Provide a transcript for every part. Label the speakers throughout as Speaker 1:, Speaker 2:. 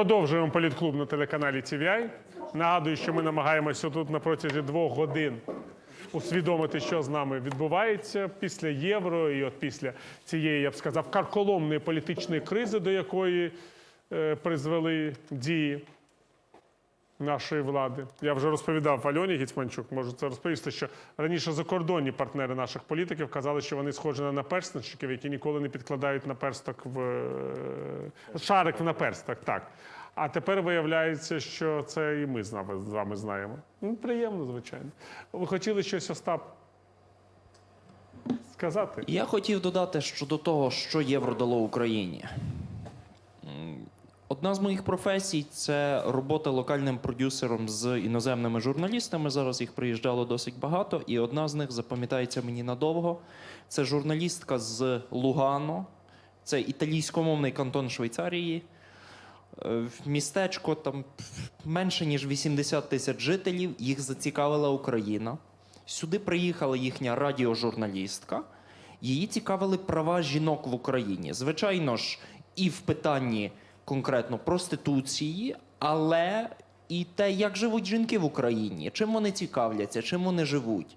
Speaker 1: Продовжуємо політклуб на телеканалі TVI. Нагадую, що ми намагаємося тут на протязі двох годин усвідомити, що з нами відбувається після євро і от після цієї, я б сказав, карколомної політичної кризи, до якої е, призвели дії нашої влади. Я вже розповідав Альоні Гіцманчук, можу це розповісти, що раніше закордонні партнери наших політиків казали, що вони схожі на наперстничків, які ніколи не підкладають наперсток в е, шарик в наперсток. Так. А тепер виявляється, що це і ми з вами знаємо. Ну, приємно, звичайно. Ви хотіли щось Остап сказати?
Speaker 2: Я хотів додати щодо того, що євро дало Україні. Одна з моїх професій це робота локальним продюсером з іноземними журналістами. Зараз їх приїжджало досить багато, і одна з них запам'ятається мені надовго. Це журналістка з Лугано, це італійськомовний кантон Швейцарії. Е, Містечко там менше ніж 80 тисяч жителів. Їх зацікавила Україна. Сюди приїхала їхня радіожурналістка. Її цікавили права жінок в Україні. Звичайно ж, і в питанні конкретно проституції, але і те, як живуть жінки в Україні, чим вони цікавляться, чим вони живуть.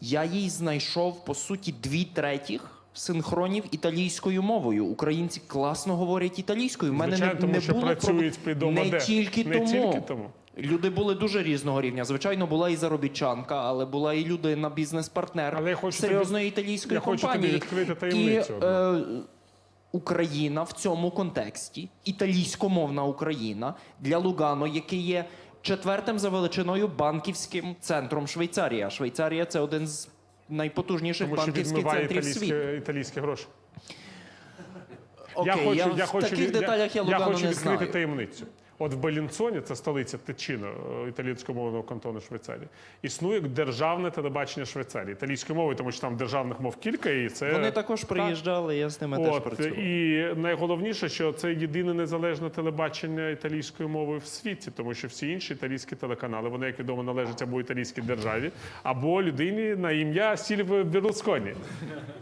Speaker 2: Я їй знайшов по суті дві третіх синхронів італійською мовою. Українці класно говорять італійською. У мене
Speaker 1: Звичайно,
Speaker 2: не,
Speaker 1: тому
Speaker 2: не
Speaker 1: що
Speaker 2: було
Speaker 1: працюють
Speaker 2: проб- Не тільки
Speaker 1: Не
Speaker 2: тому.
Speaker 1: тільки тому.
Speaker 2: Люди були дуже різного рівня. Звичайно, була і заробітчанка, але була і людина, бізнес-партнер серйозної італійської
Speaker 1: я хочу тобі відкрити таємницю
Speaker 2: І, е, Україна в цьому контексті, італійськомовна Україна для Лугано, який є четвертим за величиною банківським центром Швейцарії. А Швейцарія це один з найпотужніших
Speaker 1: Тому що
Speaker 2: банківських
Speaker 1: відмиває
Speaker 2: центрів світу.
Speaker 1: італійські, італійські гроші.
Speaker 2: Окей,
Speaker 1: я хочу,
Speaker 2: я,
Speaker 1: я
Speaker 2: в
Speaker 1: хочу,
Speaker 2: таких
Speaker 1: від-
Speaker 2: деталях я Лугано
Speaker 1: хочу
Speaker 2: не
Speaker 1: відкрити
Speaker 2: знаю.
Speaker 1: таємницю. От в Белінцоні, це столиця Тичино, е, італійськомовного кантону Швейцарії, існує державне телебачення Швейцарії італійською мовою, тому що там державних мов кілька, і це
Speaker 2: Вони також приїжджали, я з ними теж працював.
Speaker 1: і найголовніше, що це єдине незалежне телебачення італійською мовою в світі, тому що всі інші італійські телеканали, вони, як відомо, належать або італійській державі, або людині на ім'я Сільвio Берлусконі.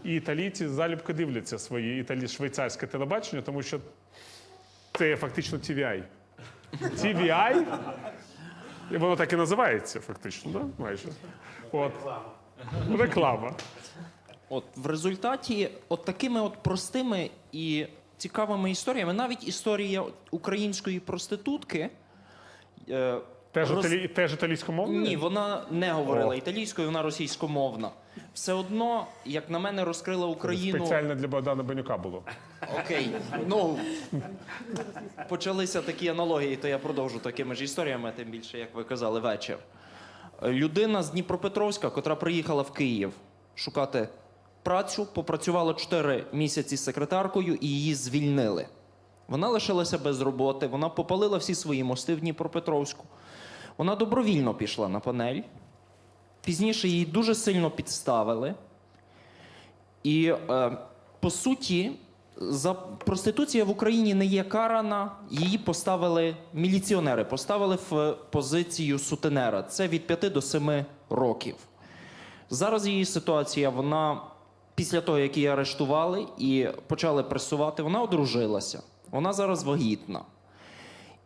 Speaker 1: І італійці залюбки дивляться свої італі... швейцарське телебачення, тому що це фактично TVI. TVI, воно так і називається, фактично, да? майже. От. Реклама.
Speaker 2: От в результаті, от такими от простими і цікавими історіями, навіть історія української проститутки. Е,
Speaker 1: Теж,
Speaker 2: роз-
Speaker 1: італі... Теж італійськомовне?
Speaker 2: Ні, вона не говорила
Speaker 1: О.
Speaker 2: італійською, вона російськомовна. Все одно, як на мене, розкрила Україну.
Speaker 1: Спеціально для Богдана Бенюка було.
Speaker 2: Окей, ну почалися такі аналогії, то я продовжу такими ж історіями, тим більше, як ви казали, вечір. Людина з Дніпропетровська, котра приїхала в Київ шукати працю, попрацювала 4 місяці з секретаркою і її звільнили. Вона лишилася без роботи, вона попалила всі свої мости в Дніпропетровську. Вона добровільно пішла на панель. Пізніше її дуже сильно підставили. І е, по суті, за проституція в Україні не є карана. Її поставили міліціонери, поставили в позицію сутенера. Це від 5 до 7 років. Зараз її ситуація, вона після того, як її арештували і почали пресувати, вона одружилася. Вона зараз вагітна.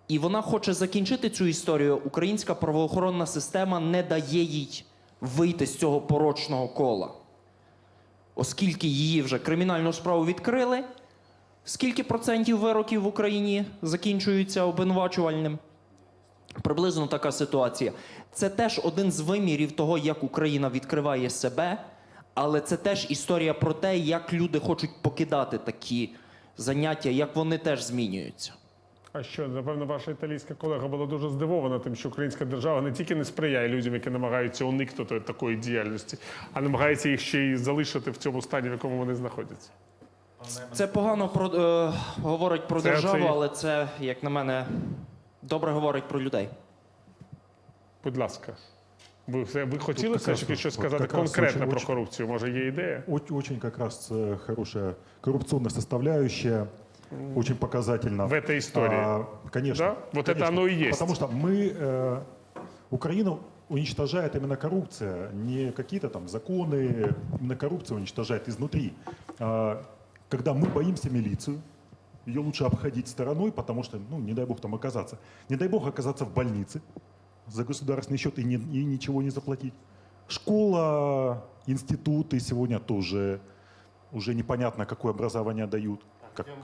Speaker 2: І вона хоче закінчити цю історію. Українська правоохоронна система не дає їй вийти з цього порочного кола оскільки її вже кримінальну справу відкрили, скільки процентів вироків в Україні закінчуються обвинувачувальним? Приблизно така ситуація. Це теж один з вимірів того, як Україна відкриває себе, але це теж історія про те, як люди хочуть покидати такі заняття, як вони теж змінюються.
Speaker 1: А що, напевно, ваша італійська колега була дуже здивована тим, що українська держава не тільки не сприяє людям, які намагаються уникнути такої діяльності, а намагається їх ще й залишити в цьому стані, в якому вони знаходяться.
Speaker 2: Це погано про, е, говорить про
Speaker 1: Це
Speaker 2: державу,
Speaker 1: цей-
Speaker 2: але це, як на мене, добре говорить про людей.
Speaker 1: Будь ласка. Ви, все- ви хотіли все ж таки щось сказати
Speaker 3: якраз
Speaker 1: конкретно
Speaker 3: очень-
Speaker 1: про корупцію? Може, є ідея?
Speaker 3: Очень, очень как раз э, хорошая коррупционная составляющая, очень показательно.
Speaker 1: В этой истории.
Speaker 3: А, конечно.
Speaker 1: Да? Вот это
Speaker 3: конечно.
Speaker 1: оно и есть.
Speaker 3: Потому что мы, э, Украину уничтожает именно коррупция, не какие-то там законы, именно коррупция уничтожает изнутри. А, когда мы боимся милицию, ее лучше обходить стороной, потому что, ну, не дай бог там оказаться. Не дай бог оказаться в больнице за государственный счет и, не- и ничего не заплатить. Школа, институты сегодня тоже уже непонятно, какое образование дают. Как-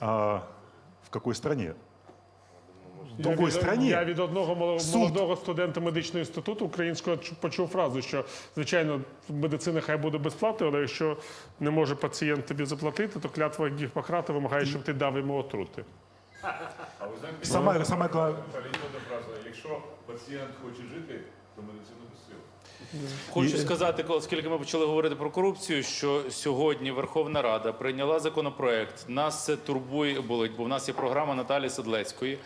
Speaker 3: а в какой стране? В другой
Speaker 1: я від,
Speaker 3: стране.
Speaker 1: Я від одного
Speaker 3: Суд.
Speaker 1: молодого студента медичного інституту українського почув фразу, що звичайно медицина хай буде безплатною, але якщо не може пацієнт тобі заплатити, то клятва Гіппократа вимагає, щоб ти дав йому отрути.
Speaker 3: Самое, самое главное,
Speaker 4: Лейтенна фраза, якщо пацієнт хоче жити, то медицина без сил.
Speaker 5: Хочу сказати, оскільки ми почали говорити про корупцію, що сьогодні Верховна Рада прийняла законопроект. Нас це турбує болить, бо в нас є програма Наталі Седлецької.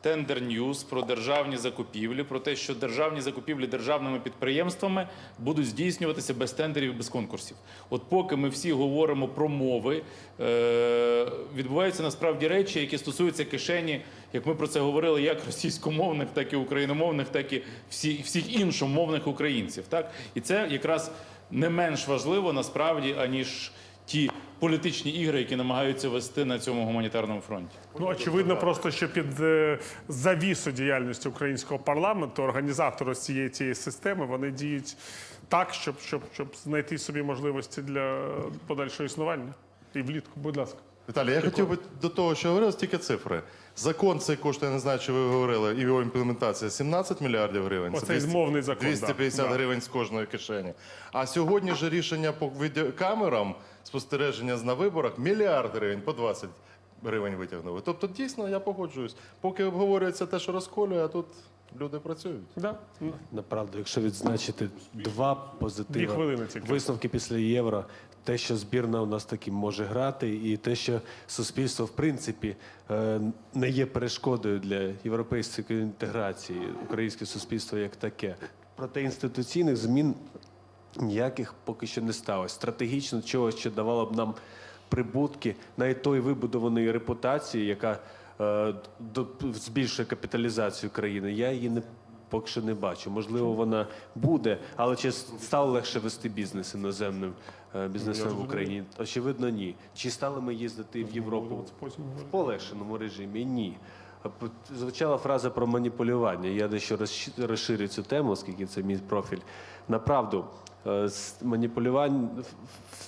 Speaker 5: Тендер Ньюз про державні закупівлі, про те, що державні закупівлі державними підприємствами будуть здійснюватися без тендерів, без конкурсів. От поки ми всі говоримо про мови, е- відбуваються насправді речі, які стосуються кишені, як ми про це говорили, як російськомовних, так і україномовних, так і всі, всіх іншомовних українців. Так? І це якраз не менш важливо насправді, аніж ті політичні ігри, які намагаються вести на цьому гуманітарному фронті.
Speaker 1: Ну, очевидно, просто що під е, завісу діяльності українського парламенту організатори цієї цієї системи вони діють так, щоб, щоб, щоб знайти собі можливості для подальшого існування. І влітку, будь ласка.
Speaker 6: Віталій, я хотів би до того, що говорив, тільки цифри. Закон цей коштує, я не знаю, чи ви говорили, і його імплементація 17 мільярдів гривень. Це
Speaker 1: Оцей
Speaker 6: 200
Speaker 1: мовний закон,
Speaker 6: 250
Speaker 1: да.
Speaker 6: гривень з кожної кишені. А сьогодні ж рішення по відеокамерам спостереження на виборах мільярд гривень по 20 гривень витягнули. Тобто, дійсно, я погоджуюсь. Поки обговорюється те, що розколює, а тут люди працюють.
Speaker 1: Да?
Speaker 7: Направду, якщо відзначити два
Speaker 1: Дві
Speaker 7: позитиви
Speaker 1: хвилини тільки.
Speaker 7: висновки після євро, те, що збірна у нас таки може грати, і те, що суспільство в принципі е, не є перешкодою для європейської інтеграції, українське суспільство як таке. Проте інституційних змін ніяких поки що не сталося. Стратегічно чогось, що давало б нам прибутки навіть тої вибудованої репутації, яка збільшує капіталізацію країни. Я її не поки що не бачу. Можливо, вона буде, але чи стало легше вести бізнес іноземним е, бізнесом в Україні? Очевидно, ні. Чи стали ми їздити в Європу в полегшеному режимі? Ні. Звучала фраза про маніпулювання. Я дещо розширю цю тему, оскільки це мій профіль. Направду, е, з маніпулювань,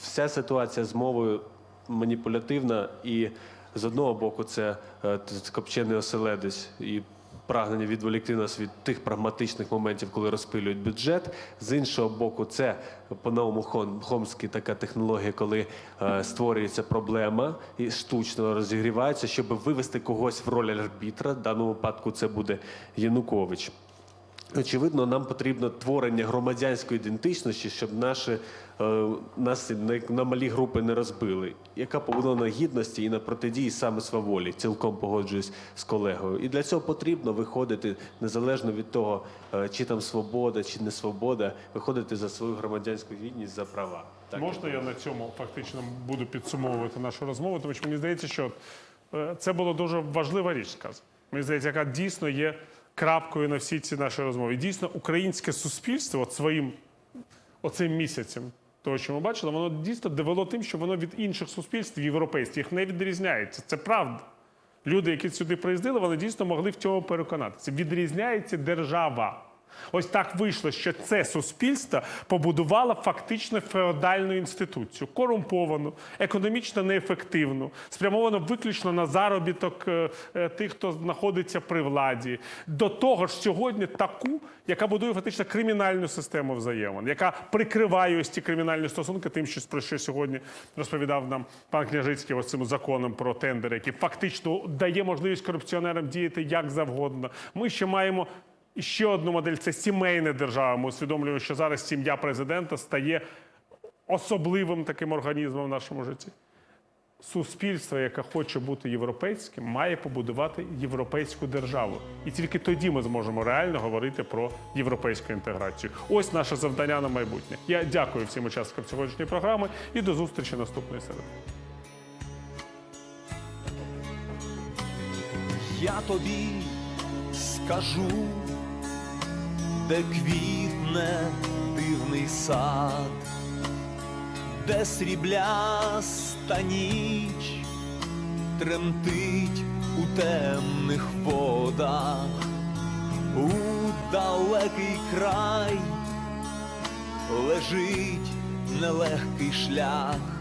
Speaker 7: вся ситуація з мовою маніпулятивна, і з одного боку, це е, копчений оселедець і прагнення відволікти нас від тих прагматичних моментів, коли розпилюють бюджет. З іншого боку, це по-новому хон- така технологія, коли е, створюється проблема і штучно розігрівається, щоб вивести когось в роль арбітра. В даному випадку це буде Янукович. Очевидно, нам потрібно творення громадянської ідентичності, щоб наші е, нас на, малі групи не розбили, яка побудована на гідності і на протидії саме сваволі. Цілком погоджуюсь з колегою. І для цього потрібно виходити незалежно від того, е, чи там свобода, чи не свобода, виходити за свою громадянську гідність за права. Так
Speaker 1: Можна я на цьому фактично буду підсумовувати нашу розмову, тому що мені здається, що е, це була дуже важлива річ сказана. Мені здається, яка дійсно є крапкою на всі ці наші розмови. Дійсно, українське суспільство от своїм оцим місяцем, того, що ми бачили, воно дійсно довело тим, що воно від інших суспільств європейських не відрізняється. Це правда. Люди, які сюди приїздили, вони дійсно могли в цьому переконатися. Відрізняється держава. Ось так вийшло, що це суспільство побудувало фактично феодальну інституцію, корумповану, економічно неефективну, спрямовану виключно на заробіток е, е, тих, хто знаходиться при владі. До того ж, сьогодні таку, яка будує фактично кримінальну систему взаємин, яка прикриває ось ці кримінальні стосунки, тим, що про що сьогодні розповідав нам пан Княжицький ось цим законом про тендери, який фактично дає можливість корупціонерам діяти як завгодно. Ми ще маємо. І ще одну модель це сімейна держава. Ми усвідомлюємо, що зараз сім'я президента стає особливим таким організмом в нашому житті. Суспільство, яке хоче бути європейським, має побудувати європейську державу. І тільки тоді ми зможемо реально говорити про європейську інтеграцію. Ось наше завдання на майбутнє. Я дякую всім учасникам сьогоднішньої програми і до зустрічі наступної середи.
Speaker 8: я тобі скажу, де квітне дивний сад, де срібляста ніч тремтить у темних водах, у далекий край лежить нелегкий шлях.